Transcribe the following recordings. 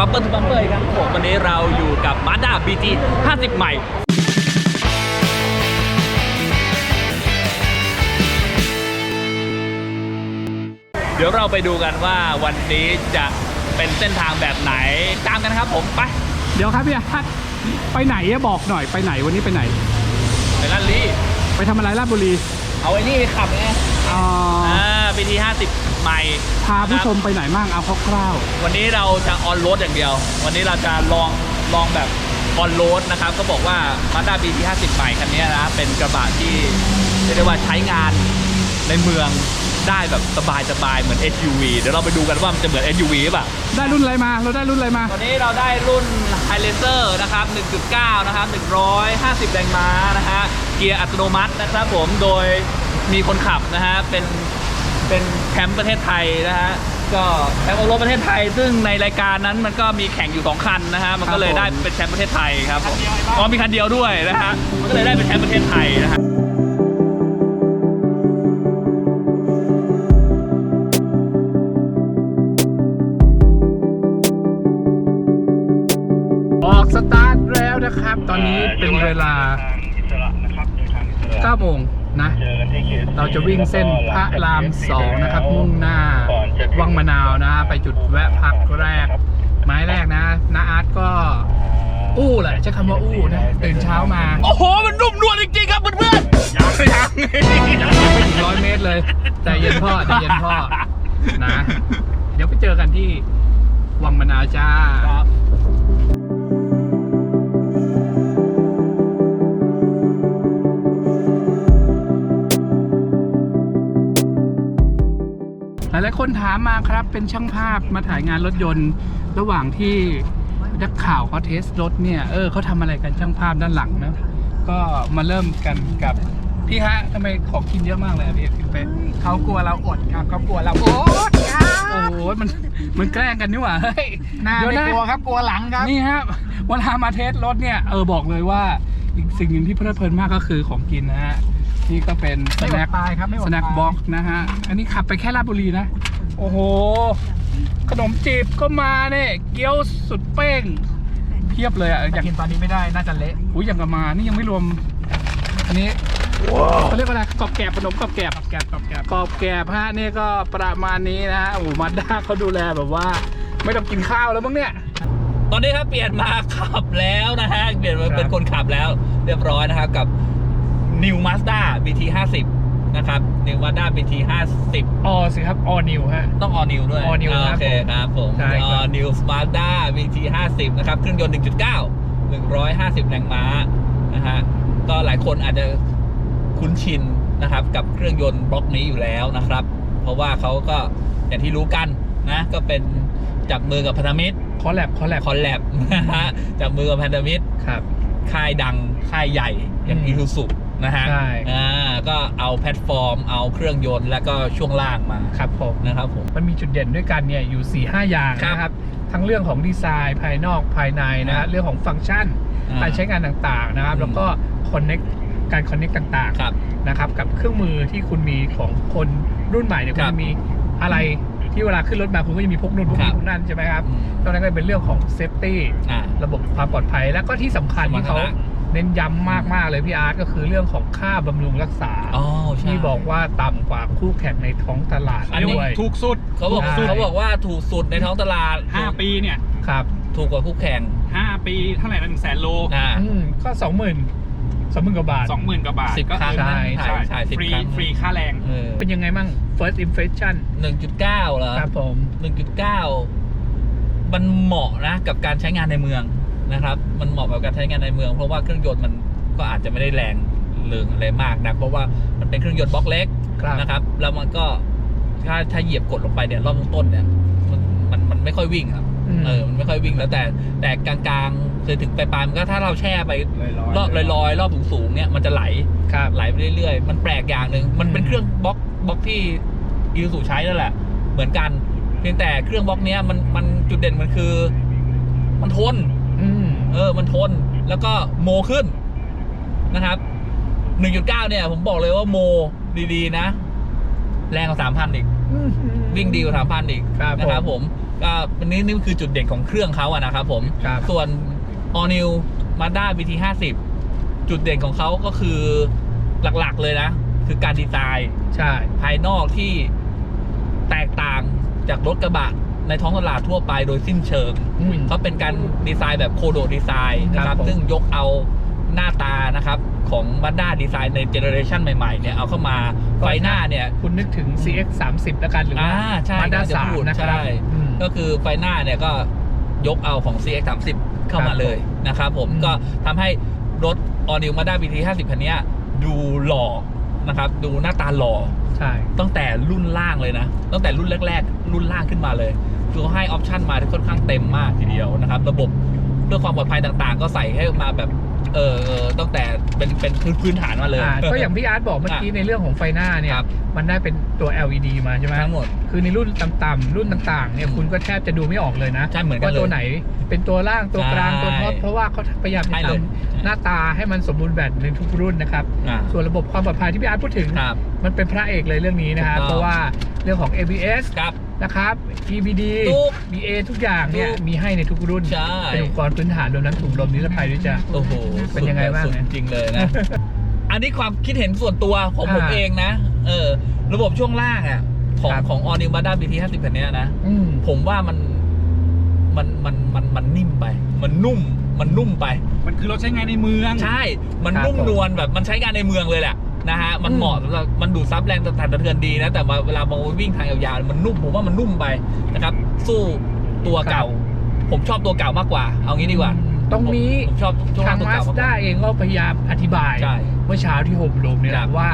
บัมเปอร์ทูบัมเปอร์ครับผมวันนี้เราอยู่กับ Mazda BT 50 ใหม่ เดี๋ยวเราไปดูกันว่าวันนี้จะเป็นเส้นทางแบบไหนตามกันครับผมไปเดี๋ยวครับพี่อาร์ตไปไหนอะบอกหน่อยไปไหนวันนี้ไปไหน ไปลันลี่ไปทำอะไรราชบุรีเอาไอ้นี่ไปขับไง อ่า อ่า BT 50 ใหม่พาผู้ชมนะครับไปไหนบ้างเอาคร่าววันนี้เราจะออนโรดอย่างเดียว วันนี้เราจะลองลองแบบออนโรดนะครับก็บอกว่า Mazda BT 50ใหม่คันนี้นะเป็นกระบะที่เรียกได้ว่าใช้งานในเมืองได้แบบสบายๆเหมือน SUV เดี๋ยวเราไปดูกันว่ามันจะเหมือน SUV หรือเปล่า ๆ ได้รุ่นอะไรมา เราได้รุ่นอะไรมา ตอนนี้เราได้รุ่น h i g h l a s e r นะครับ 1.9 นะครับ 150 แรงม้านะฮะ เกียร์อัตโนมัตินะครับผม โดยมีคนขับนะฮะ เป็น เป็นแชมป์ประเทศไทยนะฮะก็แชมป์โอรถประเทศไทย ซึ่งในรายการนั้นมันก็มีแข่งอยู่สองคันนะฮะมันก็เลยได้เป็นแชมป์ประเทศไทยครับผมอ๋อมีคันเดียวด้วยนะฮะมันก็เลยได้เป็นแชมป์ประเทศไทยนะฮะออกสตาร์ทแล้วนะครับ ตอนนี้เป็นเวลา9โมง นะ เราจะวิ่งเส้นพระรามสองนะครับ มุ่งหน้าวังมะนาวนะ ไปจุดแวะพักแรก ไม้แรกนะนาอาร์ตก็อู้แหละใช้คำว่าอู้นะตื่นเช้ามา โอ้โห มันนุ่มนวลจริงๆครับเพื่อนๆยังยังไม่ถึงร้อยเมตรเลยใจเย็นพ่อใจเย็นพ่อนะ เดี๋ยวไปเจอกันที่วังมะนาวจ้า ลายๆคนถามมาครับเป็นช่างภาพมาถ่ายงานรถยนต์ ระหว่างที่นักข่าวเขาเทสรถเนี่ยเออเขาทำอะไรกันช่างภาพด้านหลังนะก็มาเริ่มกันกับพี่ฮะทำไมของกินเยอะมากเลยอะพี่พี่เป๊ะเขากลัวเราอดครับเขากลัวเราอดโอ้โหมันมันแกล้งกันนี่หว่าเฮ้ยหน้าเดี๋ยวไม่นะ กลัวครับกลัวหลังครับ นี่ฮะเวลามาเทสรถเนี่ยเออบอกเลยว่าอีกสิ่งหนึ่งที่เพลิดเพลินมากก็คือของกินนะฮะ นี่ก็เป็นสไม่อแน็ดคตายครับไม่อดสแน็คตายบ็อกนะฮะ อันนี้ขับไปแค่ราชบุรีนะ โอ้โห ขนมจีบก็มาเนี่ย เกี๊ยวสุดเป้ง เพียบเลยอะ อแต่ย่างกินตอนนี้ไม่ได้น่าจะเละอุ้ยอย่างกับมา นี่ยังไม่รวม อันนี้เขาเรียกว่าอะไรกรอบแกรบขนมกรอบแกรบ แกบกับแกบกรอบแกรบฮะนี่ก็ประมาณนี้นะฮะโอ้โหมาด้าเขาดูแลแบบว่า ไม่ต้องกินข้าวแล้วมั้งเนี่ย ตอนนี้ครับเปลี่ยนมาขับแล้วนะฮะเปลี่ยนมาเป็นคนขับแล้ว เรียบร้อยนะครับกับ New Mazda BT 50นะครับ New Mazda BT 50ออสิครับออนิวฮะ ต้อง All New ด้วย All New ครับโอเคครับผมใช่ครับ All New Mazda BT 50นะครับเครื่องยนต์ 1.9 150 แรงม้านะฮะก็หลายคนอาจจะคุ้นชินนะครับ กับเครื่องยนต์บล็อกนี้อยู่แล้วนะครับ เพราะว่าเขาก็อย่างที่รู้กันนะก็เป็นจับมือกับพันธมิตรคอแลบคอแลบคอนแลบนะฮะจับมือกับพันธมิตรครับ ค่ายดังค่ายใหญ่อย่างอืม อีซูซุ นะฮะใช่ อ่าก็เอาแพลตฟอร์ม เอาเครื่องยนต์แล้วก็ช่วงล่างมาครับผม นะครับผม มันมีจุดเด่นด้วยกันเนี่ยอยู่4ี่ห้าอย่างครับนะครับ ทั้งเรื่องของดีไซน์ภายนอกภายในนะครัฮะบเรื่องของฟังก์ชัน อ่าการใช้งานต่างๆนะครับ อืม แล้วก็คอนเน็กการคอนเน็กต่างครับ ๆนะครับ กับเครื่องมือที่คุณมีของคนรุ่นใหม่เนี่ยคคุรัณบจะมีอะไรที่เวลาขึ้นรถมาคุณก็จะมีพกนู่นพกครันี่บ พกนั่นใช่ไหมครับอืมตรงนั้นก็เป็นเรื่องของเซฟตี้อ่าระบบความปลอดภัยแล้วก็ที่สำคัญสมรรถนะที่เขา เน้นย้ำมากๆเลยพี่อาร์ตก็คือเรื่องของค่าบำรุงรักษาอ๋อใช่ที่บอกว่าต่ำกว่าคู่แข่งในท้องตลาดอันนี้ด้วย ถูกสุดเขาบอกใช่เขาบอกว่าถูกสุดในท้องตลาด5ปีเนี่ยครับถูกกว่าคู่แข่ง5ปีเท่าไหร่นะหนึ่งแสนโลอ่า อืมก็สองหมื่นสองหมื่นกว่าบาท สองหมื่นกว่าบาทสิบก็ครั้งใช่ถ่ายถ่ายสิบฟรีครั้ง ฟรีค่าแรง เออเป็นยังไงมั่ง first impression หนึ่งจุดเก้าเหรอครับผม หนึ่งจุดเก้ามันเหมาะนะกับการใช้งานในเมือง นะครับ มันเหมาะกับการใช้งานในเมือง เพราะว่าเครื่องยนต์มันก็อาจจะไม่ได้แรงเรืองอะไรมากนะเพราะว่ามันเป็นเครื่องยนต์บล็อกเล็กครับนะครับ แล้วมันก็ถ้าถ้าเหยียบกดลงไปเนี่ยรอบต้นๆเนี่ยมันมันมันไม่ค่อยวิ่งครับมเออมันไม่ค่อยวิ่งแล้วแต่แต่กลางๆคือถึงปลายๆมันก็ถ้าเราแช่ไปรอบลอยๆรอบสูงๆเนี่ยมันจะไหลครับไหลไปเรื่อยๆ มันแปลกอย่างหนึ่งมันเป็นอืมเครื่องบล็อกบล็อกที่อีซูใช้นั่นแหละ เหมือนกัน เพียงแต่เครื่องบล็อกเนี้ยมันมันจุดเด่นมันคือ มันทนอืม เออมันทนแล้วก็โมขึ้นนะครับ 1.9 เนี่ย ผมบอกเลยว่าโมดีๆนะ แรงกว่า 3,000 อีก วิ่งดีกว่า 3,000 อีกครับนะครับผผมมก็อันนี้นี่คือจุดเด่นของเครื่องเขาอะนะครับผมครับส่วน All New Mazda BT 50จุดเด่นของเขาก็คือหลักๆเลยนะ คือการดีไซน์ ใช่ ภายนอกที่แตกต่างจากรถกระบะ ในท้องตลาดทั่วไปโดยสิ้นเชิงอืมเขาเป็นการดีไซน์แบบโคโดดีไซน์นะคครัรับบผม ซึ่งยกเอาหน้าตานะครับของ Mazda ดีไซน์ในเจเนอเรชันใหม่ๆเนี่ยเอาเข้ามาไฟหน้าเนี่ย คุณนึกถึง CX 30แล้วกันหรือว่าอ่าใช่มาด้าก็จะสามพูดนะครับใช่อืม ก็คือไฟหน้าเนี่ยก็ยกเอาของ CX 30เข้าครัมาบเลยนะครับผมอืม ก็ทำให้รถ All New Mazda BT 50 คันเนี้ยดูหล่อนะครับ ดูหน้าตาหล่อ ใช่ ตั้งแต่รุ่นล่างเลยนะ ตั้งแต่รุ่นแรก ๆ รุ่นล่างขึ้นมาเลยคือเขาให้ออปชันมาที่ค่อนข้างเต็มมากทีเดียวนะครับ ระบบ เพื่อความปลอดภัยต่างๆ ก็ใส่ให้มาแบบเออเออตั้งแต่เป็นเป็นพื้นพื้นฐานมาเลยอ่าก็อย่างพี่อาร์ตบอกเมื่อกี้ในเรื่องของไฟหน้าเนี่ยครับมันได้เป็นตัว LED มาใช่ไหมทั้งหมดคือในรุ่นต่ำๆรุ่นต่างๆเนี่ยอืมคุณก็แทบจะดูไม่ออกเลยนะใช่เหมือนกันว่าเลยตัวไหนเป็นตัวล่างตัวกลางใช่ตัวท็อปเพราะว่าเขาพยายามจะใช่ทเลยำหน้าตาให้มันสมบูรณ์แบบในทุกรุ่นนะครับอ่าส่วนระบบความปลอดภัยที่พี่อาร์ตพูดถึงครับมันเป็นพระเอกเลยเรื่องนี้นะครับถูกต้องเพราะว่าเรื่องของ ABS ครับ นะครับ EBD ทุก BA ทุกอย่างเนี่ยทุกมีให้ในทุกรุ่น ใช่ เป็นอุปกรณ์พื้นฐานรวมทั้งถุงลมนิรภัยด้วยจ้ะ โอ้โหเป็นยังไงบ้างสุดเนี่ยจริงเลยนะ อันนี้ความคิดเห็นส่วนตัวของผมอ่าเองนะ เออ ระบบช่วงล่างอะ ของครับ ของ All New Mazda BT 50คันเนี้ยนะ อืม ผมว่ามันมันมันมันมันนิ่มไป มันนุ่ม มันนุ่มไป มันคือรถใช้งานในเมือง ใช่ มันครับนุ่มผม นวลแบบมันใช้งานในเมืองเลยแหละ นะฮะมันอืมเหมาะสำหรับมันดูดซับแรงสั่นสะเทือนดีนะ แต่ว่าเวลามาวิ่งทางยาวๆมันนุ่มผมว่ามันนุ่มไปนะครับ สู้ตัวเก่า ผมชอบตัวเก่ามากกว่า เอางี้ดีกว่าตรงนี้ผมผมชอบช่วงทางตัวมาเก่าสมากกด้าว่าเองก็พยายามอธิบายใช่เมื่อเช้าที่ห่มลมเนี่ยครับว่า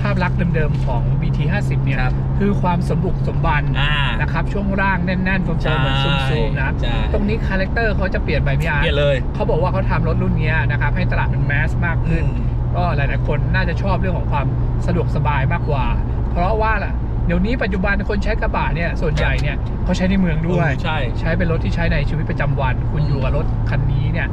ภาพลักษณ์เดิมๆของ BT 50 เนี่ยครับคือความสมบุกสมบันอ่านะครับช่วงร่างแน่นๆโฟมๆเหมือนซูมๆนะครับใช่ตรงนี้คาแรคเตอร์เขาจะเปลี่ยนไปพี่อาร์เปลี่ยนตเลยเขาบอกว่าเขาทำรถรุ่นเนี้ยนะครับให้ตลาดมันแมสมากขึ้น ก็หลาย ๆ คนน่าจะชอบเรื่องของความสะดวกสบายมากกว่า เพราะว่าล่ะเดี๋ยวนี้ปัจจุบันคนใช้กระบะเนี่ยส่วนใหญ่เนี่ยเขาใช้ในเมืองด้วยเออใช่ ใช้เป็นรถที่ใช้ในชีวิตประจำวัน คุณอืมอยู่กับรถคันนี้เนี่ย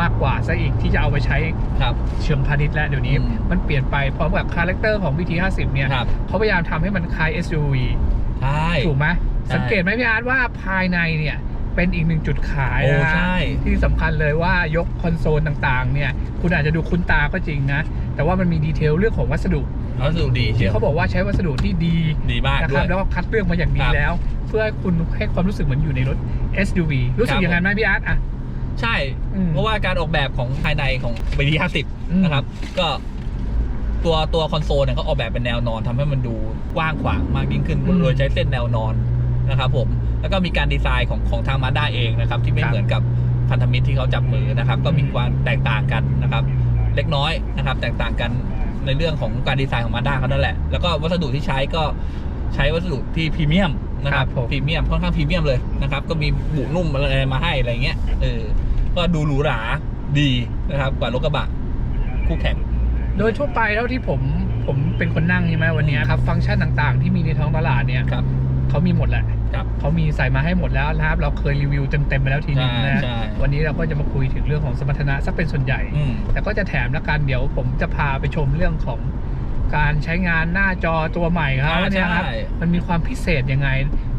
มากกว่าซะอีกที่จะเอาไปใช้ครับเชิงพาณิชย์แล้วเดี๋ยวนี้อืมมันเปลี่ยนไปพร้อมกับคาแรคเตอร์ของ BT 50 เนี่ยครับเขาพยายามทำให้มันคล้าย SUV ใช่ถูกไหมใช่สังเกตไหมพี่อาร์ตว่าภายในเนี่ย เป็นอีกหนึ่งจุดขายโอ้นะฮะใช่ ที่สำคัญเลยว่ายกคอนโซลต่างๆ เนี่ย คุณอาจจะดูคุ้นตาก็จริงนะ แต่ว่ามันมีดีเทลเรื่องของวัสดุ วัสดุดีเชีที่ยวเขาบอกว่าใช้วัสดุที่ดีดีมากนะคด้รัวบยแล้วก็คัดเลือกมาอย่างดีครับแล้ว เพื่อให้คุณให้ความรู้สึกเหมือนอยู่ในรถ SUV รู้สึกครับ อย่างนั้นไหมพี่อาร์ตอะใช่ อืม เพราะว่าการออกแบบของภายในของ BT อืม 50 นะครับ ก็ตัวตัวคอนโซลเนี่ยเขาออกแบบเป็นแนวนอนทำให้มันดูกว้างขวางมากยิ่งขึ้นโดยใช้เส้นแนวนอนนะครับผม แล้วก็มีการดีไซน์ของของทางมาด้าเองนะครับที่ไม่เหมือนกับพันธมิตรที่เขาจับมือนะครับ ก็มีความแตกต่างกันนะครับ เล็กน้อยนะครับ แตกต่างกันในเรื่องของการดีไซน์ของมาด้าเขานั่นแหละ แล้วก็วัสดุที่ใช้ก็ใช้วัสดุที่พรีเมียมนะครับครับผมพรีเมียมค่อนข้างพรีเมียมเลยนะครับ ก็มีบุนุ่มอะไรมาให้อะไรเงี้ยเออก็ดูหรูหราดีนะครับ กว่ารถกระบะคู่แข่ง โดยทั่วไปเท่าที่ผมผมเป็นคนนั่งใช่ไหมวันนี้ครับ ฟังก์ชันต่างๆ ที่มีในท้องตลาดเนี่ยครับ เขามีหมดแหละครับเขามีใส่มาให้หมดแล้วนะครับ เราเคยรีวิวเต็มๆไปแล้วทีนึงใช่นะใช่วันนี้เราก็จะมาคุยถึงเรื่องของสมรรถนะสักเป็นส่วนใหญ่อืมแต่ก็จะแถมละกันเดี๋ยวผมจะพาไปชมเรื่องของการใช้งานหน้าจอตัวใหม่ครับอ่าเนี่ยครับใช่มันมีความพิเศษยังไง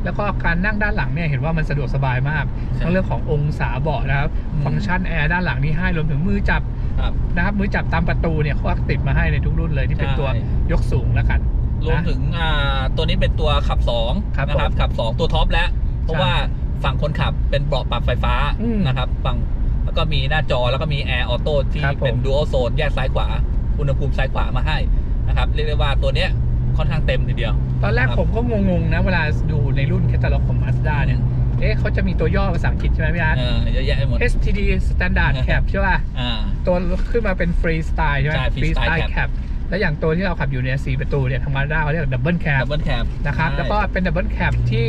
แล้วก็การนั่งด้านหลังเนี่ยเห็นว่ามันสะดวกสบายมากใช่ทั้งเรื่องขององศาเบาะนะครับอืมฟังก์ชันแอร์ด้านหลังนี่ให้รวมถึงมือจับครับนะครับมือจับตามประตูเนี่ยเขาก็ติดมาให้ในทุกรุ่นเลยที่เป็นใช่ตัวยกสูงแล้วกัน รวมถึงอ่าตัวนี้เป็นตัวขับ2ครับนะครับผมขับ 2 ตัวท็อปแล้ว เพราะใช่ว่าฝั่งคนขับเป็นเบาะปรับไฟฟ้าอืมนะครับฝั่งแล้วก็มีหน้าจอแล้วก็มีแอร์ออโต้ที่ครับผมเป็นดูอัลโซนแยกซ้ายขวา อุณหภูมิซ้ายขวามาให้นะครับเรียกได้ว่าตัวเนี้ยค่อนข้างเต็มทีเดียว ตอนแรกครับผมก็งงๆนะเวลาดูในรุ่นแคตตาล็อกของ Mazda เนี่ยเอ๊ะเขาจะมีตัวย่อภาษาอังกฤษใช่ไหมพี่อาร์ตเออเยอะแยะไปหมด STD Standard Cab ใช่ป่ะอ่าตัวขึ้นมาเป็น Freestyle ใช่ไหมใช่ Freestyle Freestyle Cab แล้วอย่างตัวที่เราขับอยู่เนี่ยสี่ประตูเนี่ยทาง Mazda เขาเรียก Double ดั Cab บเบิลแคปนะครับแล้วก็เป็น Double Cab ที่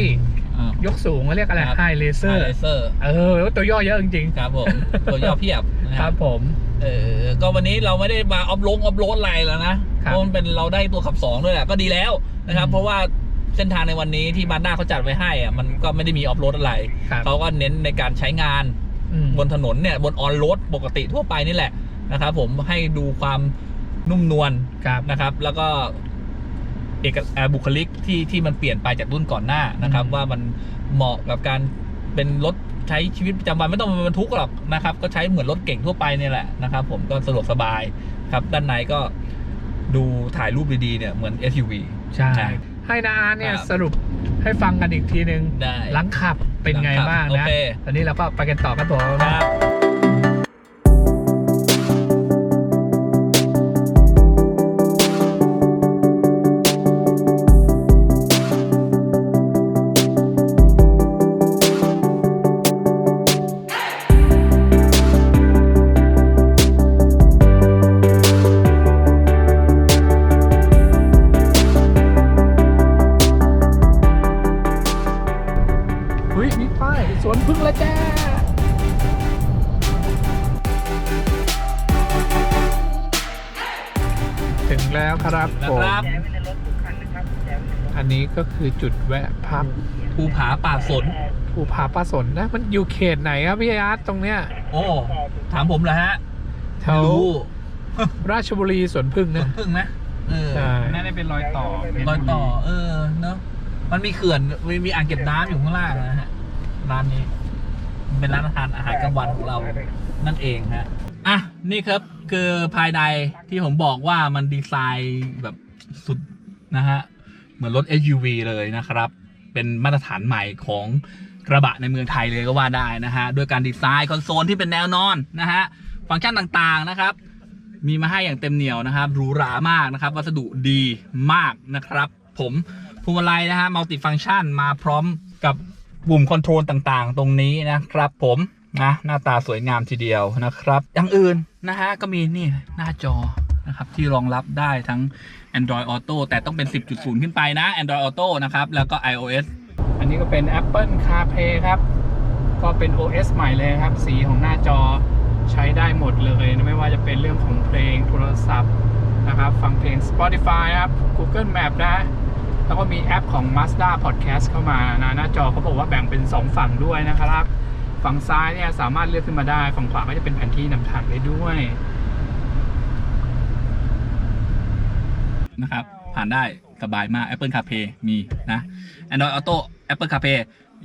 ยกสูงเขาเรียกอะไร High เล Laser เซอร์เออตัวย่อเยอะจริงครับผมตัวย่อเพียบนะๆคครัรับบผมเออก็วันนี้เราไม่ได้มาออฟโรดออฟโรดอะไรแล้วนะครัเพบราะมันเป็นเราได้ตัวขับสองด้วยแหละก็ดีแล้วนะครับอืมเพราะว่าเส้นทางในวันนี้ที่มาด้าเขาจัดไว้ให้อะมันก็ไม่ได้มีออฟโรดอะไรครับเขาก็เน้นในการใช้งานอืมบนถนนเนี่ยบนออนโรดปกติทั่วไปนี่แหละนะครับผมให้ดูความ นุ่มนวลครับนะครับ แล้วก็เอกเอ่อบุคลิกที่ที่มันเปลี่ยนไปจากรุ่นก่อนหน้านะครับ ว่ามันเหมาะกับการเป็นรถใช้ชีวิตประจำวันไม่ต้องเป็นบรรทุกหรอกนะครับ ก็ใช้เหมือนรถเก่งทั่วไปเนี่ยแหละนะครับ ผมก็สะดวกสบายครับ ด้านในก็ดูถ่ายรูปดีๆเนี่ยเหมือน SUV ใช่ใช่ให้นาอาเนี่ยครับสรุปให้ฟังกันอีกทีนึงได้หลังขับเป็นไงหลังขับบ้างโอนะเคตอนนี้เราก็ไปกันต่อกันต่อครับ คือจุดแวะพักภูผาป่าสน ภูผาป้าสนนะ มันอยู่เขตไหนครับพี่อาร์ตตรงเนี้ย โอ้ ถามผมเหรอฮะแถไม่วรู้ราชบุรีสวนพึ่งสวนะนพึ่งนะเออใช่น่าจะเป็นรอยต่อรอยต่อ เออเนอะมันมีเขื่อนมีมีอ่างเก็บน้ำอยู่ข้างล่างนะฮะร้านนี้มันเป็นร้านอาหารอาหารกลางวันของเรา นั่นเองฮะอะนี่ครับคือภายในที่ผมบอกว่ามันดีไซน์แบบสุดนะฮะ เหมือนรถ SUV เลยนะครับ เป็นมาตรฐานใหม่ของกระบะในเมืองไทยเลยก็ว่าได้นะฮะด้วยการดีไซน์คอนโซลที่เป็นแนวนอนนะฮะฟังก์ชันต่างๆนะครับ มีมาให้อย่างเต็มเหนียวนะครับหรูหรามากนะครับ วัสดุดีมากนะครับ ผมพวงมาลัยนะฮะมัลติฟัง c t ชันมาพร้อมกับปุ่มคอนโทรลต่างๆ ตรงนี้นะครับผมนะหน้าตาสวยงามทีเดียวนะครับ อย่างอื่นนะฮะก็มีนี่หน้าจอ นะครับที่รองรับได้ทั้ง Android Auto แต่ต้องเป็น 10.0 ขึ้นไปนะ Android Auto นะครับ แล้วก็ iOS อันนี้ก็เป็น Apple CarPlay ครับ ก็เป็น OS ใหม่เลยครับ สีของหน้าจอใช้ได้หมดเลยไม่ว่าจะเป็นเรื่องของเพลงโทรศัพท์นะครับฟังเพลง Spotify ครับ Google Map นะ แล้วก็มีแอปของ Mazda Podcast เข้ามานะหน้าจอเขาบอกว่าแบ่งเป็น 2 ฝั่งด้วยนะครับ ฝั่งซ้ายเนี่ยสามารถเลือกขึ้นมาได้ ฝั่งขวาก็จะเป็นแผนที่นำทางได้ด้วย นะครับ ผ่านได้สบายมาก Apple CarPlay มีนะ Android Auto Apple CarPlay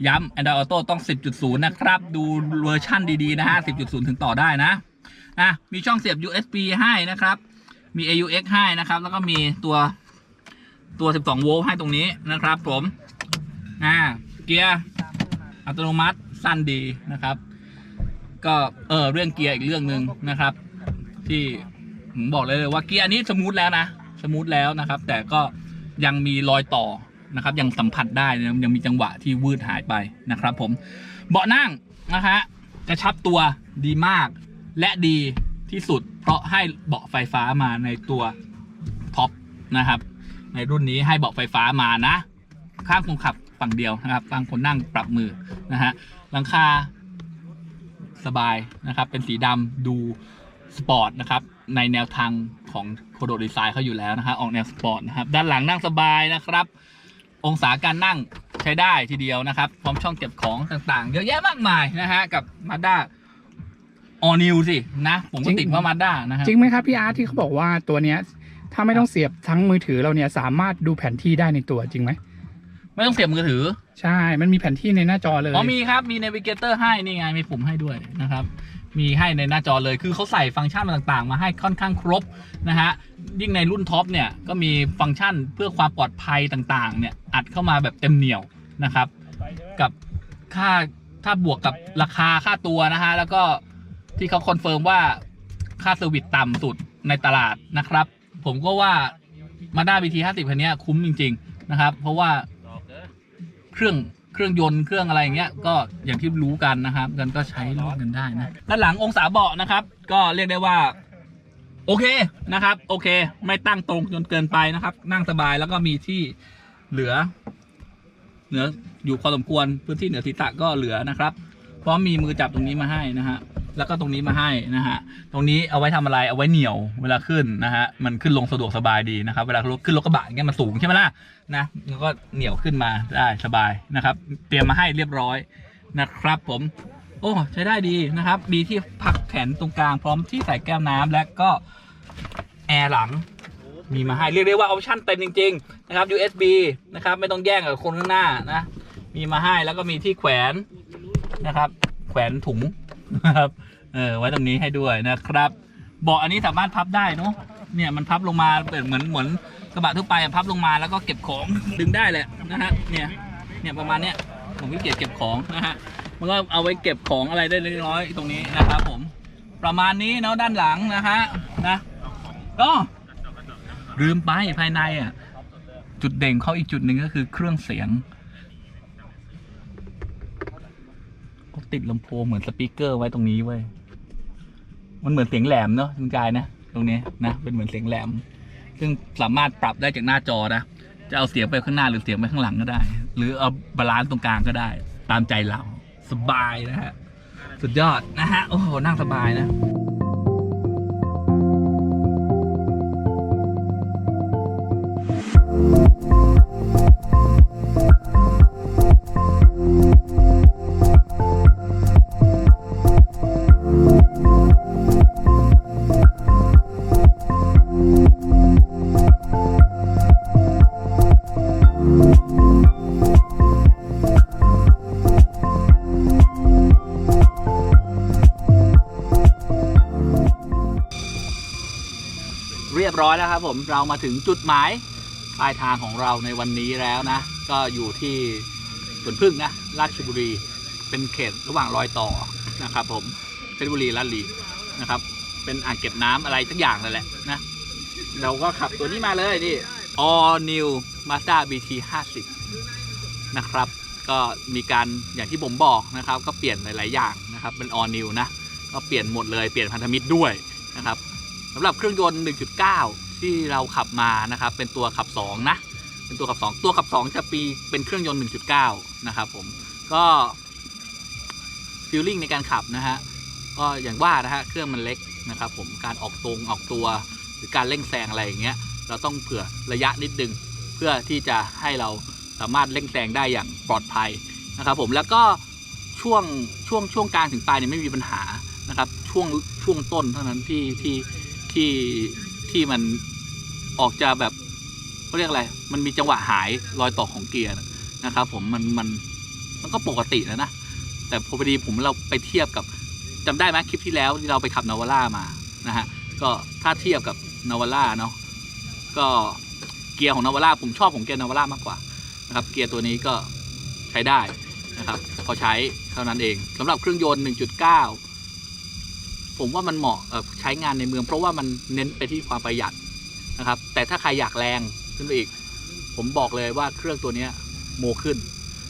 ย้ำ Android Auto ต้อง 10.0 นะครับ ดูเวอร์ชั่นดี ๆ นะฮะ 10.0 ถึงต่อได้นะอะมีช่องเสียบ USB ให้นะครับ มี AUX ให้นะครับ แล้วก็มีตัวตัว 12 โวลต์ให้ตรงนี้นะครับผม อ่า เกียร์อัตโนมัติสั้นดีนะครับ ก็เออเรื่องเกียร์อีกเรื่องหนึ่งนะครับ ที่ผมบอกเลยว่าเกียร์อันนี้สมูทแล้วนะ มูทแล้วนะครับ แต่ก็ยังมีรอยต่อนะครับ ยังสัมผัสได้ยังมีจังหวะที่วืดหายไปนะครับ ผมเบาะนั่งนะฮะกระชับตัวดีมากและดีที่สุด เพราะให้เบาะไฟฟ้ามาในตัวท็อปนะครับ ในรุ่นนี้ให้เบาะไฟฟ้ามานะ ข้างคนขับฝั่งเดียวนะครับฝั่งคนนั่งปรับมือนะฮะหลังคาสบายนะครับ เป็นสีดำดูสปอร์ตนะครับ ในแนวทางของโคโดดีไซน์เขาอยู่แล้วนะครับออกแนวสปอร์ตนะครับด้านหลังนั่งสบายนะครับ องศาการนั่งใช้ได้ทีเดียวนะครับ พร้อมช่องเก็บของต่างๆ เยอะแยะมากมายนะฮะกับ Mazda All New สินะผมก็ติดว่า Mazda นะฮะจริงไหมครับพี่อาร์ตที่เขาบอกว่าตัวเนี้ยถ้าไม่ต้องเสียบทั้งมือถือเราเนี่ยสามารถดูแผนที่ได้ในตัวจริงไหมไม่ต้องเสียบมือถือ ใช่ มันมีแผนที่ในหน้าจอเลย อ๋อมีครับ มี Navigator ให้ นี่ไง มีปุ่มให้ด้วยนะครับ มีให้ในหน้าจอเลย คือเขาใส่ฟังก์ชันต่างๆ มาให้ค่อนข้างครบนะฮะ ยิ่งในรุ่นท็อปเนี่ยก็มีฟังก์ชันเพื่อความปลอดภัยต่างๆ เนี่ยอัดเข้ามาแบบเต็มเหนียวนะครับ กับค่าถ้าบวกกับราคาค่าตัวนะฮะ แล้วก็ที่เขาคอนเฟิร์มว่าค่าเซอร์วิสต่ำสุดในตลาดนะครับ ผมก็ว่ามาด้า BT 50คันนี้คุ้มจริง ๆ นะครับ เพราะว่าเครื่อง เครื่องยนต์เครื่องอะไรอย่างเงี้ยก็อย่างที่รู้กันนะครับกันก็ใช้ร่วมกันได้นะด้านหลังองศาเบาะนะครับ ก็เรียกได้ว่า โอเคนะครับ โอเค ไม่ตั้งตรงจนเกินไปนะครับ นั่งสบายแล้วก็มีที่เหลือ เหลืออยู่พอสมควรพื้นที่เหนือศีรษะก็เหลือนะครับ พร้อมมีมือจับตรงนี้มาให้นะฮะ แล้วก็ตรงนี้มาให้นะฮะ ตรงนี้เอาไว้ทำอะไร เอาไว้เหนียวเวลาขึ้นนะฮะ มันขึ้นลงสะดวกสบายดีนะครับ เวลาขึ้นรถกระบะอย่างเงี้ยมันสูงใช่ไหมล่ะ นะแล้วก็เหนียวขึ้นมาได้สบายนะครับ เตรียมมาให้เรียบร้อยนะครับผม โอ้ใช้ได้ดีนะครับ ดีที่พักแขนตรงกลางพร้อมที่ใส่แก้วน้ำและก็แอร์หลังมีมาให้เรียกได้ว่าออปชั่นเต็มจริงๆนะครับ USB นะครับไม่ต้องแย่งกับคนข้างหน้านะ มีมาให้แล้วก็มีที่แขวนนะครับ แขวนถุงนะครับ เออไว้ตรงนี้ให้ด้วยนะครับเบาะอันนี้สามารถพับได้เนาะเนี่ยมันพับลงมาเป็นเหมือนเหมือนกระบะทั่วไปพับลงมาแล้วก็เก็บของดึงได้แหละนะฮะเนี่ยเนี่ยประมาณเนี้ยผมก็เก็บเก็บของนะฮะมันก็เอาไว้เก็บของอะไรได้เล็กน้อยตรงนี้นะครับผมประมาณนี้เนาะด้านหลังนะฮะนะก็ลืมไปภายในอะจุดเด่นเขาอีกจุดหนึ่งก็คือเครื่องเสียงเขาติดลำโพงเหมือนสปีกเกอร์ไว้ตรงนี้เว้ย มันเหมือนเสียงแหลมเนาะคุณกายนะ ตรงนี้นะเป็นเหมือนเสียงแหลม ซึ่งสามารถปรับได้จากหน้าจอนะจะเอาเสียงไปข้างหน้าหรือเสียงไปข้างหลังก็ได้ หรือเอาบาลานซ์ตรงกลางก็ได้ ตามใจเราสบายนะฮะสุดยอดนะฮะโอ้โหนั่งสบายนะ ครับผมเรามาถึงจุดหมายปลายทางของเราในวันนี้แล้วนะ ก็อยู่ที่สวนพึ่งนะราชบุรีเป็นเขตระหว่างรอยต่อนะครับผมเพชรบุรีลาดลีนะครับ เป็นอ่างเก็บน้ำอะไรสักอย่างนั่นแหละนะ เราก็ขับตัวนี้มาเลยนี่ All New Mazda BT 50นะครับ ก็มีการอย่างที่ผมบอกนะครับ ก็เปลี่ยนหลาย ๆ อย่างนะครับ เป็น All New นะ ก็เปลี่ยนหมดเลยเปลี่ยนพันธมิตรด้วยนะครับสำหรับเครื่องยนต์ 1.9 ที่เราขับมานะครับ เป็นตัวขับ 2 นะ เป็นตัวขับ 2 ตัวขับ 2 จะปีเป็นเครื่องยนต์ 1.9 นะครับผมก็ฟีลลิ่งในการขับนะฮะก็อย่างว่านะฮะเครื่องมันเล็กนะครับ ผมการออกตรงออกตัวหรือการเร่งแซงอะไรอย่างเงี้ยเราต้องเผื่อระยะนิดนึงเพื่อที่จะให้เราสามารถเร่งแซงได้อย่างปลอดภัยนะครับผมแล้วก็ช่วงช่วงช่วงกลางถึงปลายเนี่ยไม่มีปัญหานะครับช่วงช่วงต้นเท่านั้นที่ที่ที่ ที่มันออกจะแบบเขาเรียกอะไร มันมีจังหวะหายรอยต่อของเกียร์นะครับผมมันมันมันก็ปกติแล้วนะ แต่พอดีผมเราไปเทียบกับจำได้ไหมคลิปที่แล้วที่เราไปขับนาวาร่ามานะฮะก็ถ้าเทียบกับนาวาร่าเนาะก็เกียร์ของนาวาร่าผมชอบของเกียร์นาวาร่ามากกว่านะครับเกียร์ตัวนี้ก็ใช้ได้นะครับพอใช้เท่านั้นเองสำหรับเครื่องยนต์ 1.9 ผมว่ามันเหมาะกับใช้งานในเมือง เพราะว่ามันเน้นไปที่ความประหยัดนะครับ แต่ถ้าใครอยากแรงขึ้นไปอีก ผมบอกเลยว่าเครื่องตัวนี้โมขึ้น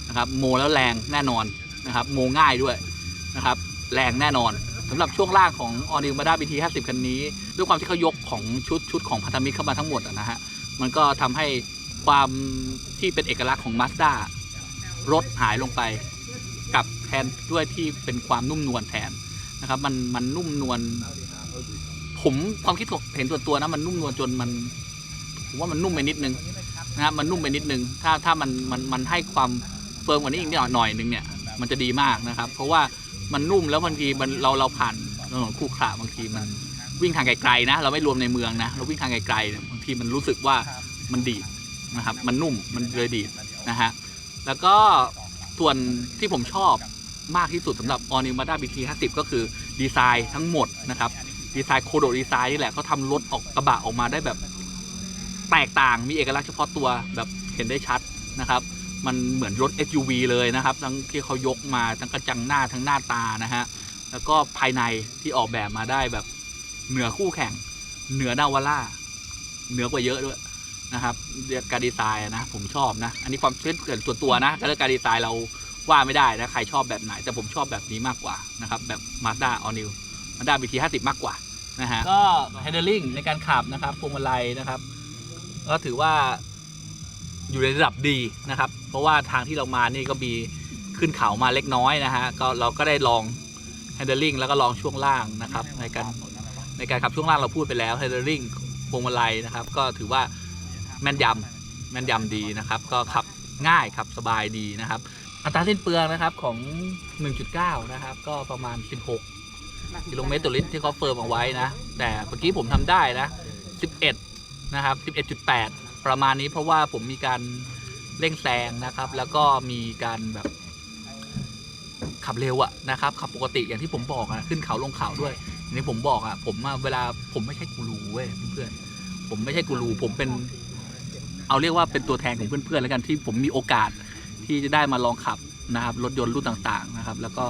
นะครับ โมแล้วแรงแน่นอนนะครับ โมง่ายด้วยนะครับ แรงแน่นอนสำหรับช่วงล่างของ All New Mazda BT 50คันนี้ ด้วยความที่เขายกของชุดชุดของพันธมิตรเข้ามาทั้งหมดนะฮะมันก็ทำให้ความที่เป็นเอกลักษณ์ของ Mazda ลดหายลงไป กับแทนด้วยที่เป็นความนุ่มนวลแทน นะครับ มันมันนุ่มนวลผมความคิดเห็นส่วนตัวนะมันนุ่มนวลจนมันผมว่ามันนุ่มไปนิดนึงนะครับมันนุ่มไปนิดนึง ถ้าถ้ามันมันมันให้ความเฟิร์มกว่านี้อีกนิดหน่อยหน่อยนึงเนี่ย มันจะดีมากนะครับ เพราะว่ามันนุ่มแล้วบางทีมันเราเราผ่านถนนคู่ขระบางทีมันวิ่งทางไกลๆนะ เราไม่รวมในเมืองนะ เราวิ่งทางไกลๆบางทีมันรู้สึกว่ามันดีนะครับ มันนุ่มมันเลยดีนะฮะแล้วก็ส่วนที่ผมชอบ มากที่สุดสำหรับ All New Mazda BT 50 ก็คือดีไซน์ทั้งหมดนะครับ ดีไซน์โคโดดีไซน์นี่แหละเขาทำรถออกกระบะออกมาได้แบบแตกต่างมีเอกลักษณ์เฉพาะตัวแบบเห็นได้ชัดนะครับ มันเหมือนรถ SUV เลยนะครับ ทั้งที่เขายกมาทั้งกระจังหน้าทั้งหน้าตานะฮะแล้วก็ภายในที่ออกแบบมาได้แบบเหนือคู่แข่ง เหนือนาวาร่าเหนือกว่าเยอะด้วยนะครับการดีไซน์นะผมชอบนะ อันนี้ความเชื่อส่วนตัวนะการดีไซน์เรา ว่าไม่ได้นะใครชอบแบบไหน แต่ผมชอบแบบนี้มากกว่านะครับแบบ Mazda All New Mazda BT 50มากกว่านะฮะก็ handling ในการขับนะครับพวงมาลัยนะครับ ก็ถือว่าอยู่ในระดับดีนะครับ เพราะว่าทางที่เรามานี่ก็มีขึ้นเขามาเล็กน้อยนะฮะก็เราก็ได้ลอง handling แล้วก็ลองช่วงล่างนะครับ ในการในการขับช่วงล่างเราพูดไปแล้ว handling พวงมาลัยนะครับ ก็ถือว่าแม่นยำแม่นยำดีนะครับ ก็ขับง่ายขับสบายดีนะครับ อัตราสิ้นเปลืองนะครับของ 1.9 นะครับ ก็ประมาณ 16 กิโลเมตรต่อลิตรที่เขาเฟิร์มเอาไว้นะ แต่เมื่อกี้ผมทำได้นะ 11 นะครับ 11.8 ประมาณนี้เพราะว่าผมมีการเร่งแซงนะครับ แล้วก็มีการแบบขับเร็วอะนะครับขับปกติอย่างที่ผมบอกอะขึ้นเขาลงเขาด้วยอย่างที่ผมบอกอะผมอะเวลาผมไม่ใช่กูรูเว้ยเพื่อนผมไม่ใช่กูรูผมเป็น เอาเรียกว่าเป็นตัวแทนของเพื่อนๆแล้วกันที่ผมมีโอกาส ที่จะได้มาลองขับนะครับรถยนต์รุ่นต่างๆนะครับ แล้วก็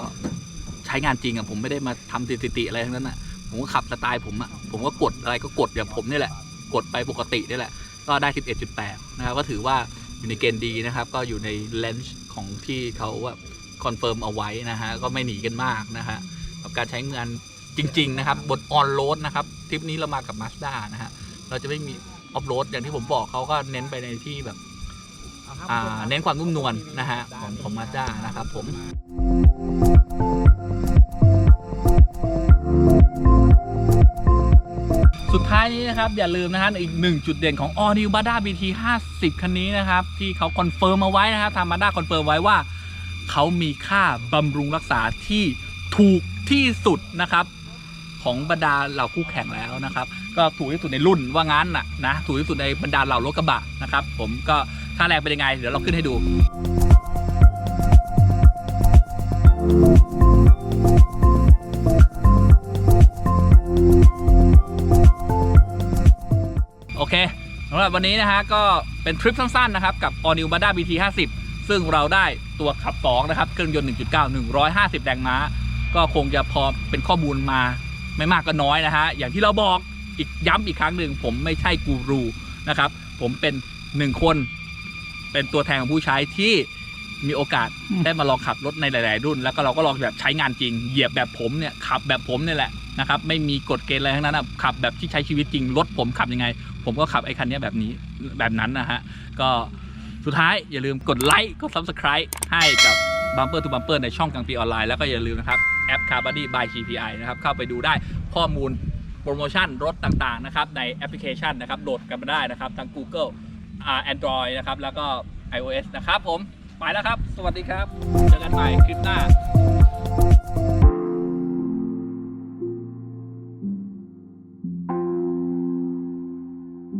ใช้งานจริงอะผมไม่ได้มาทำสถิติอะไรทั้งนั้นอะผมก็ขับสไตล์ผมอะผมก็กดอะไรก็กดอย่างผมนี่แหละ กดไปปกตินี่แหละ ก็ได้ 11.8 นะครับก็ถือว่าอยู่ในเกณฑ์ดีนะครับ ก็อยู่ในเลนส์ของที่เขาแบบคอนเฟิร์มเอาไว้นะฮะก็ไม่หนีกันมากนะฮะกับการใช้งานจริง ๆ นะครับบนออนโรดนะครับทริปนี้เรามากับ Mazda นะฮะเราจะไม่มีออฟโรดอย่างที่ผมบอกเขาก็เน้นไปในที่แบบ เน้นความนุ่มนวลนะฮะของของ Mazda นะครับผมสุดท้ายนี้นะครับ อย่าลืมนะฮะอีกหนึ่งจุดเด่นของ All New Mazda BT 50 คันนี้นะครับ ที่เขาคอนเฟิร์มเอาไว้นะครับทาง Mazda คอนเฟิร์มไว้ว่าเขามีค่าบำรุงรักษาที่ถูกที่สุดนะครับของบรรดาเหล่าคู่แข่งแล้วนะครับ ก็ถูกที่สุดในรุ่นว่างั้นน่ะนะถูกที่สุดในบรรดาเหล่ารถกระบะนะครับ ผมก็ ค่าแรงเป็นยังไง เดี๋ยวเราขึ้นให้ดูโอเคสำหรับวันนี้นะฮะก็เป็นทริปสั้นๆนะครับ กับ All New Mazda BT 50ซึ่งเราได้ตัวขับ 2 นะครับ เครื่องยนต์ 1.9 150 แรงม้า ก็คงจะพอเป็นข้อมูลมาไม่มากก็น้อยนะฮะ อย่างที่เราบอกอีกย้ำอีกครั้งหนึ่งผมไม่ใช่กูรูนะครับ ผมเป็นหนึ่งคน เป็นตัวแทนของผู้ใช้ที่มีโอกาสอืมได้มาลองขับรถในหลาย ๆ รุ่น แล้วก็เราก็ลองแบบใช้งานจริง เหยียบแบบผมเนี่ยขับแบบผมเนี่ยแหละนะครับไม่มีกฎเกณฑ์อะไรทั้งนั้นนะขับแบบที่ใช้ชีวิตจริงรถผมขับยังไง ผมก็ขับไอ้คันเนี้ยแบบนี้แบบนั้นนะฮะก็สุดท้ายอย่าลืมกดไลค์กด Subscribe ให้กับ Bumper to Bumper ในช่องกลางปีออนไลน์แล้วก็อย่าลืมนะครับแอป Car Buddy by GPI นะครับเข้าไปดูได้ข้อมูลโปรโมชั่นรถต่าง ๆ นะครับในแอปพลิเคชันนะครับโหลดกันมาได้นะครับทั้ง Google อ่า Android นะครับ แล้วก็ iOS นะครับผม ไปแล้วครับ สวัสดีครับ เจอกันใหม่คลิปหน้า